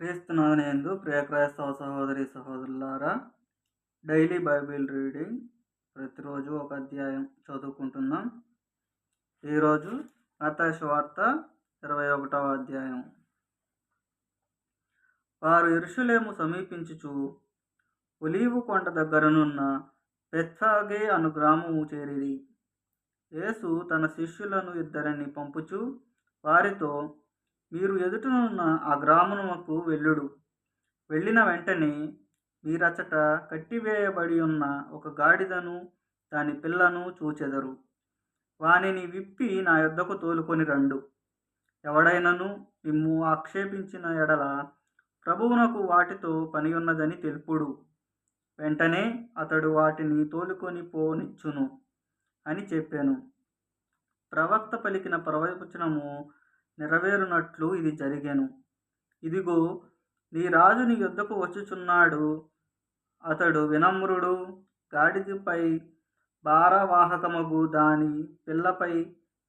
క్రీస్తునాథనందు ప్రియ క్రైస్తవ సహోదరి సహోదరులారా డైలీ బైబిల్ రీడింగ్ ప్రతిరోజు ఒక అధ్యాయం చదువుకుంటున్నాం. ఈరోజు మత్తయి వార్త ఇరవై ఒకటవ అధ్యాయం. వారు ఇరుషులేము సమీపించుచు ఒలీవు కొండ దగ్గరనున్న పెత్సాగే అను గ్రామము చేరిది యేసు తన శిష్యులను ఇద్దరిని పంపుచు వారితో మీరు ఎదుటనున్న ఆ గ్రామమునకు వెళ్ళుడు. వెళ్ళిన వెంటనే మీరచట కట్టివేయబడి ఉన్న ఒక గాడిదను దాని పిల్లను చూచెదరు. వానిని విప్పి నా యొద్దకు తోలుకొని రండు. ఎవడైనను మిమ్ము ఆక్షేపించిన ఎడల ప్రభువునకు వాటితో పని ఉన్నదని తెలుపుడు. వెంటనే అతడు వాటిని తోలుకొని పోనిచ్చును అని చెప్పాను. ప్రవక్త పలికిన ప్రవచనము నెరవేరునట్లు ఇది జరిగాను. ఇదిగో నీ రాజు నీ యుద్ధకు వచ్చుచున్నాడు. అతడు వినమ్రుడు గాడిదపై భారవాహకమగు దాని పిల్లపై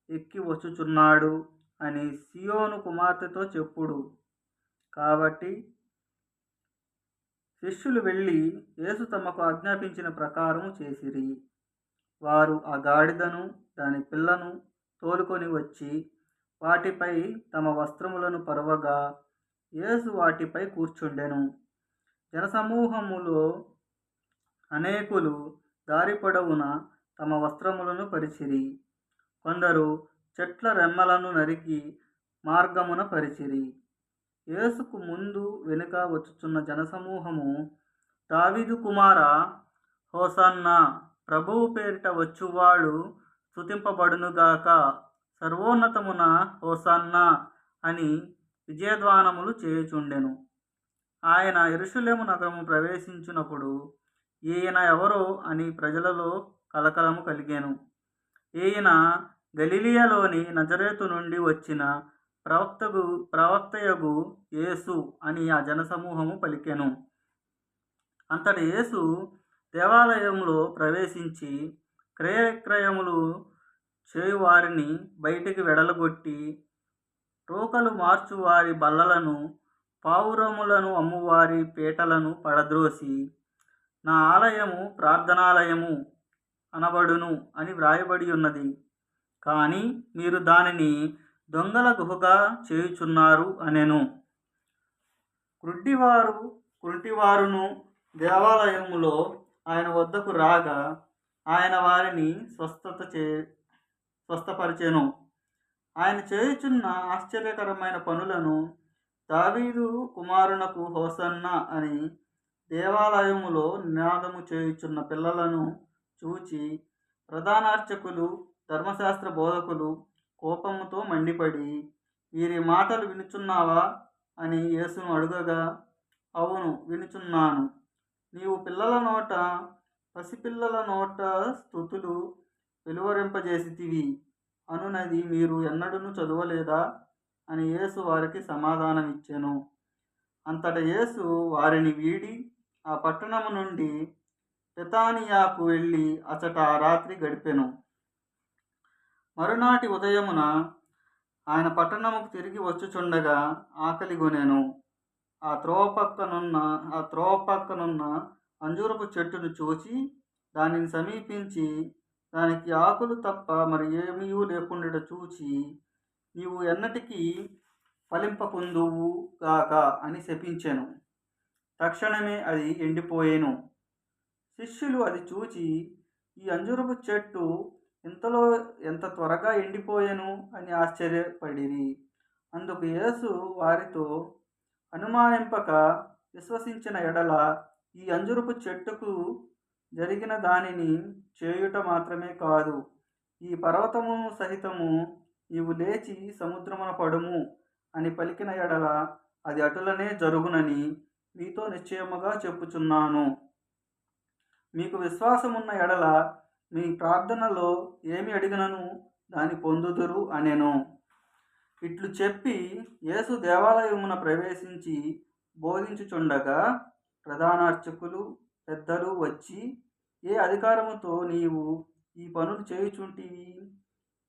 ఎక్కి వచ్చుచున్నాడు అని సియోను కుమార్తెతో చెప్పుడు. కాబట్టి శిష్యులు వెళ్ళి యేసు తమకు ఆజ్ఞాపించిన ప్రకారం చేసిరి. వారు ఆ గాడిదను దాని పిల్లను తోలుకొని వచ్చి వాటిపై తమ వస్త్రములను పరవగా యేసు వాటిపై కూర్చుండెను. జనసమూహములో అనేకులు దారి పొడవున తమ వస్త్రములను పరిచిరి. కొందరు చెట్ల రెమ్మలను నరికి మార్గమున పరిచిరి. యేసుకు ముందు వెనుక వచ్చుచున్న జనసమూహము దావిదు కుమార హోసన్నా ప్రభువు పేరిట వచ్చువాడు స్థుతింపబడునుగాక సర్వోన్నతమున హోసన్నా అని విజయధ్వానములు చేయుచుండెను. ఆయన ఎరుషులేము నగరము ప్రవేశించినప్పుడు ఈయన ఎవరో అని ప్రజలలో కలకలము కలిగాను. ఈయన గలిలియలోని నజరేతు నుండి వచ్చిన ప్రవక్తగు ప్రవక్తయగు యేసు అని ఆ జనసమూహము పలికెను. అంతటి యేసు దేవాలయంలో ప్రవేశించి క్రయక్రయములు చేయువారిని బయటికి వెడలగొట్టి రోకలు మార్చువారి బల్లలను పావురములను అమ్మువారి పీటలను పడద్రోసి నా ఆలయము ప్రార్థనాలయము అనబడును అని వ్రాయబడి ఉన్నది. కానీ మీరు దానిని దొంగల గుహగా చేయుచున్నారు అనెను. కృడ్డివారు కుంటివారును దేవాలయములో ఆయన వద్దకు రాగా ఆయన వారిని స్వస్థత చే స్వస్థపరిచెను. ఆయన చేయుచున్న ఆశ్చర్యకరమైన పనులను దావీదు కుమారునకు హోసన్న అని దేవాలయములో నినాదము చేయుచున్న పిల్లలను చూచి ప్రధానార్చకులు ధర్మశాస్త్ర బోధకులు కోపముతో మండిపడి వీరి మాటలు వినుచున్నావా? అని యేసును అడుగగా అవును వినుచున్నాను. నీవు పిల్లల నోట పసిపిల్లల నోట స్థుతులు వెలువరింపజేసితివి. అనునది మీరు ఎన్నడూను చదవలేదా? అని యేసు వారికి సమాధానమిచ్చెను. అంతట యేసు వారిని వీడి ఆ పట్టణము నుండి పెతానియాకు వెళ్ళి అచట ఆ రాత్రి గడిపెను. మరునాటి ఉదయమున ఆయన పట్టణముకు తిరిగి వచ్చుచుండగా ఆకలి కొనెను ఆ త్రోవ పక్కనున్న ఆ త్రోవ పక్కనున్న అంజూరపు చెట్టును చూచి దానిని సమీపించి దానికి ఆకులు తప్ప మరి ఏమీ లేకుండా చూచి నీవు ఎన్నటికీ ఫలింపకుందువు గాక అని శపించెను. తక్షణమే అది ఎండిపోయేను. శిష్యులు అది చూచి ఈ అంజురపు చెట్టు ఇంతలో ఎంత త్వరగా ఎండిపోయాను అని ఆశ్చర్యపడిరి. అందుకు యేసు వారితో అనుమానింపక విశ్వసించిన ఎడల ఈ అంజురపు చెట్టుకు జరిగిన దానిని చేయుట మాత్రమే కాదు. ఈ పర్వతము సహితము నీవు లేచి సముద్రమున పడుము అని పలికిన ఎడల అది అటులనే జరుగునని మీతో నిశ్చయముగా చెప్పుచున్నాను. మీకు విశ్వాసమున్న ఎడల మీ ప్రార్థనలో ఏమి అడిగినను దాని పొందుదురు అనెను. ఇట్లు చెప్పి యేసు దేవాలయమున ప్రవేశించి బోధించుచుండగా ప్రధానార్చకులు పెద్దలు వచ్చి ఏ అధికారముతో నీవు ఈ పనులు చేయుచుంటివి?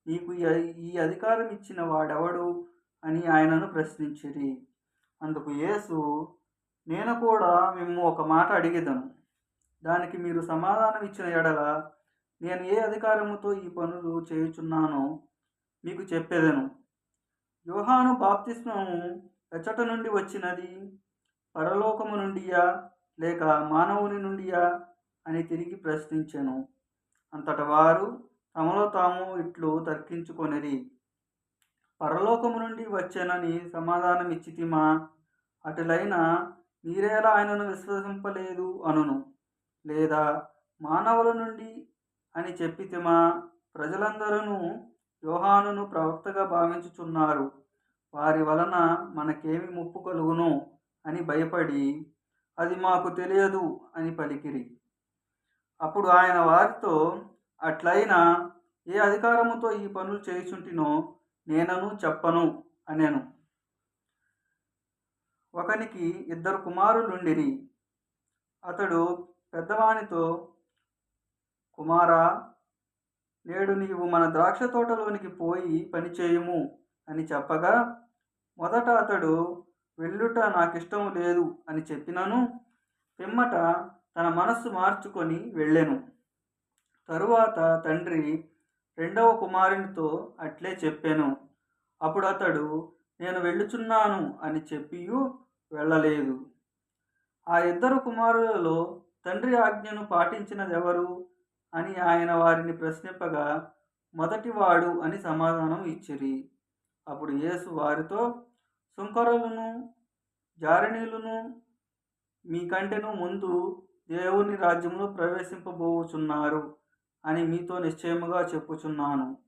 నీకు ఈ- అధికారం ఇచ్చిన వాడెవడు అని ఆయనను ప్రశ్నించిరి. అందుకు యేసు నేను కూడా మేము ఒక మాట అడిగేదను. దానికి మీరు సమాధానం ఇచ్చిన ఎడల నేను ఏ అధికారముతో ఈ పనులు చేయుచున్నానో మీకు చెప్పేదను. యోహాను బాప్తిస్మము ఎచ్చట నుండి వచ్చినది పరలోకము నుండియా? లేక మానవుని నుండియా అని తిరిగి ప్రశ్నించెను. అంతట వారు తమలో తాము ఇట్లు తర్కించుకొనిరి. పరలోకము నుండి వచ్చానని సమాధానం ఇచ్చితిమా అటులైన మీరేలా ఆయనను విశ్వసింపలేదు అనును. లేదా మానవుల నుండి అని చెప్పితిమా? ప్రజలందరూ యోహానును ప్రవక్తగా భావించుచున్నారు. వారి వలన మనకేమి ముప్పు కలుగును అని భయపడి అది మాకు తెలియదు అని పలికిరి. అప్పుడు ఆయన వారితో అట్లయినా ఏ అధికారముతో ఈ పనులు చేయుచుంటినో నేనను చెప్పను అనెను. ఒకనికి ఇద్దరు కుమారులుండిరి. అతడు పెద్దవానితో కుమారా నేడు నీవు మన ద్రాక్ష తోటలోనికి పోయి పనిచేయుము అని చెప్పగా మొదట అతడు వెళ్ళుట నాకిష్టం లేదు అని చెప్పినను. పిమ్మట తన మనస్సు మార్చుకొని వెళ్ళెను. తరువాత తండ్రి రెండవ కుమారునితో అట్లే చెప్పాను. అప్పుడు అతడు నేను వెళ్ళుచున్నాను అని చెప్పియు వెళ్ళలేదు. ఆ ఇద్దరు కుమారులలో తండ్రి ఆజ్ఞను పాటించినదెవరు? అని ఆయన వారిని ప్రశ్నింపగా మొదటివాడు అని సమాధానం ఇచ్చిరి. అప్పుడు యేసు వారితో సుంకరులను జారణీలను మీకంటేను ముందు దేవుని రాజ్యంలో ప్రవేశింపబోచున్నారు అని మీతో నిశ్చయముగా చెప్పుచున్నాను.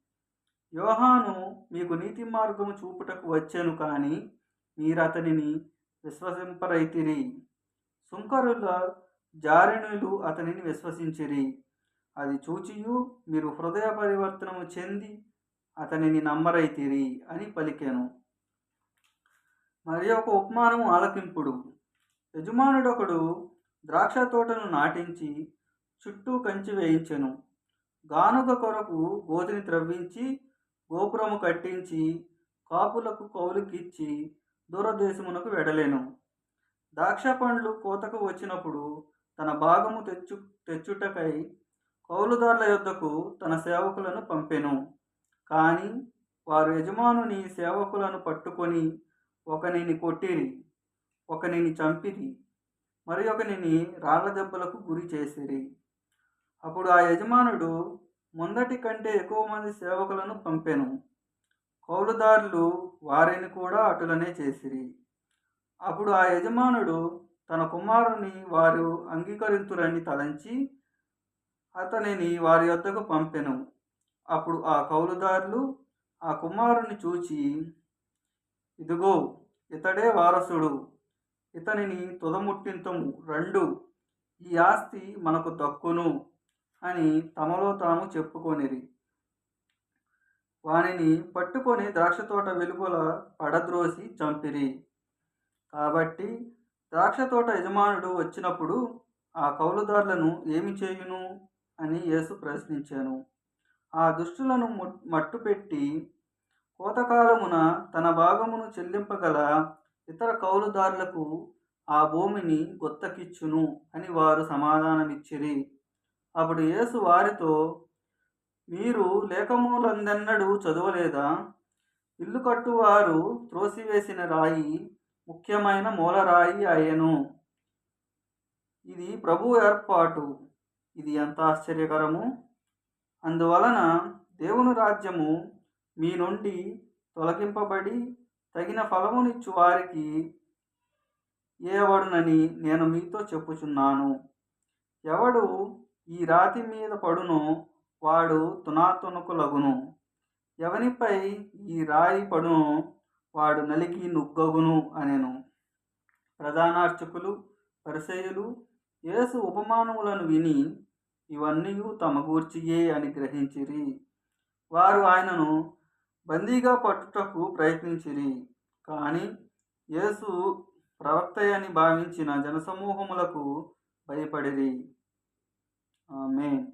యోహాను మీకు నీతి మార్గము చూపుటకు వచ్చాను కానీ మీరు అతనిని విశ్వసింపరైతిరి. సుంకరుల జారణులు అతనిని విశ్వసించిరి. అది చూచియు మీరు హృదయ పరివర్తనము చెంది అతనిని నమ్మరైతిరి అని పలికాను. మరి ఒక ఉపమానము ఆలకింపుడు. యజమానుడొకడు ద్రాక్ష తోటను నాటించి చుట్టూ కంచి వేయించెను. గానుగ కొరకు గోతిని త్రవ్వించి గోపురము కట్టించి కాపులకు కౌలుకిచ్చి దూరదేశమునకు వెడలేను. ద్రాక్ష పండ్లు కోతకు వచ్చినప్పుడు తన భాగము తెచ్చు తెచ్చుటకై కౌలుదారుల యొద్దకు తన సేవకులను పంపెను. కానీ వారు యజమానుని సేవకులను పట్టుకొని ఒకనిని కొట్టిరి ఒకనిని చంపిరి మరి ఒకనిని రాళ్ళ దెబ్బలకు గురి చేసిరి. అప్పుడు ఆ యజమానుడు ముందటి కంటే ఎక్కువ మంది సేవకులను పంపెను. కౌలుదారులు వారిని కూడా అటులనే చేసిరి. అప్పుడు ఆ యజమానుడు తన కుమారుని వారు అంగీకరింతురని తలంచి అతనిని వారి వద్దకు పంపెను. అప్పుడు ఆ కౌలుదారులు ఆ కుమారుని చూచి ఇదిగో ఇతడే వారసుడు. ఇతనిని తుదముట్టింతము రెండు. ఈ ఆస్తి మనకు దక్కును అని తమలో తాము చెప్పుకొనిరి. వానిని పట్టుకొని ద్రాక్ష తోట వెలుగుల పడద్రోసి చంపిరి. కాబట్టి ద్రాక్ష తోట యజమానుడు వచ్చినప్పుడు ఆ కౌలుదారులను ఏమి చేయును అని యేసు ప్రశ్నించాను. ఆ దుష్టులను మట్టుపెట్టి కోతకాలమున తన భాగమును చెల్లింపగల ఇతర కౌలుదారులకు ఆ భూమిని గొత్తకిచ్చును అని వారు సమాధానమిచ్చిరి. అప్పుడు యేసు వారితో మీరు లేఖములందెన్నడూ చదవలేదా? ఇల్లు కట్టువారు త్రోసివేసిన రాయి ముఖ్యమైన మూలరాయి అయ్యను. ఇది ప్రభు ఏర్పాటు. ఇది ఎంత ఆశ్చర్యకరము! అందువలన దేవుని రాజ్యము మీ నుండి తొలగింపబడి తగిన ఫలమునిచ్చు వారికి ఏవడునని నేను మీతో చెప్పుచున్నాను. ఎవడు ఈ రాతి మీద పడునో వాడు తునాతునకులగును. ఎవనిపై ఈ రాయి పడునో వాడు నలిగి నుగ్గగును అనెను. ప్రధానార్చకులు పరిసయులు యేసు ఉపమానములను విని ఇవన్నీ తమ గూర్చియే అని గ్రహించిరి. వారు ఆయనను బందీగా పట్టుటకు ప్రయత్నించిరి. కానీ యేసు ప్రవక్తయని భావించిన జనసమూహములకు భయపడిరి. ఆమె